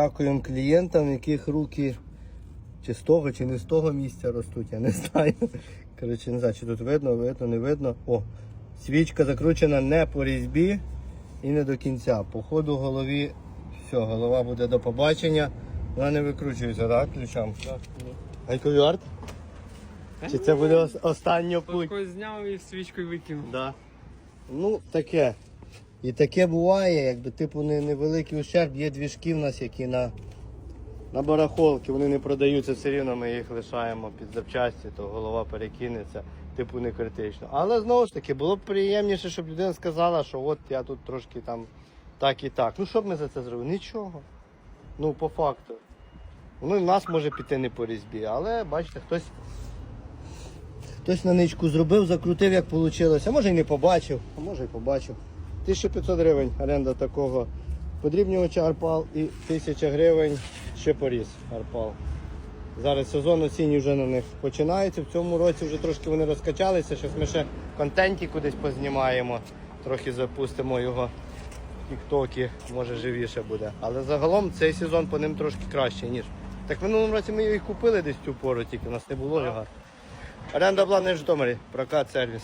Дякуємо клієнтам, яких руки чи з того, чи не з того місця ростуть, я не знаю. Коротше, не знаю, чи тут видно, видно, не видно. О, свічка закручена не по різьбі і не до кінця. По ходу голові, все, голова буде до побачення. Вона не викручується, так, ключам? Так, Гайкові арт? Чи це буде ос- остання путь? Такою зняв і свічкою викинув. Да. Ну, таке. І таке буває, якби типу не, невеликий ущерб. Є двіжки в нас, які на, на барахолки, вони не продаються все рівно, ми їх лишаємо під запчасті, то голова перекинеться, типу не критично. Але знову ж таки, було б приємніше, щоб людина сказала, що от я тут трошки там так і так. Ну що б ми за це зробили? Нічого. Ну, по факту. Ну, в нас може піти не по різьбі, але бачите, хтось Хтось на ничку зробив, закрутив, як вийшло. А може і не побачив, а може і побачив. 1500 гривень оренда такого подрібнювача арпал і 1000 гривень ще поріз арпал. Зараз сезон осінній вже на них починається. В цьому році вже трошки вони розкачалися. Зараз ми ще контенті кудись познімаємо, трохи запустимо його в тіктокі, може живіше буде. Але загалом цей сезон по ним трошки краще, ніж. Так в минулому році ми їх купили десь цю пору, тільки у нас не було його. Оренда була не в Житомирі, прокат сервіс.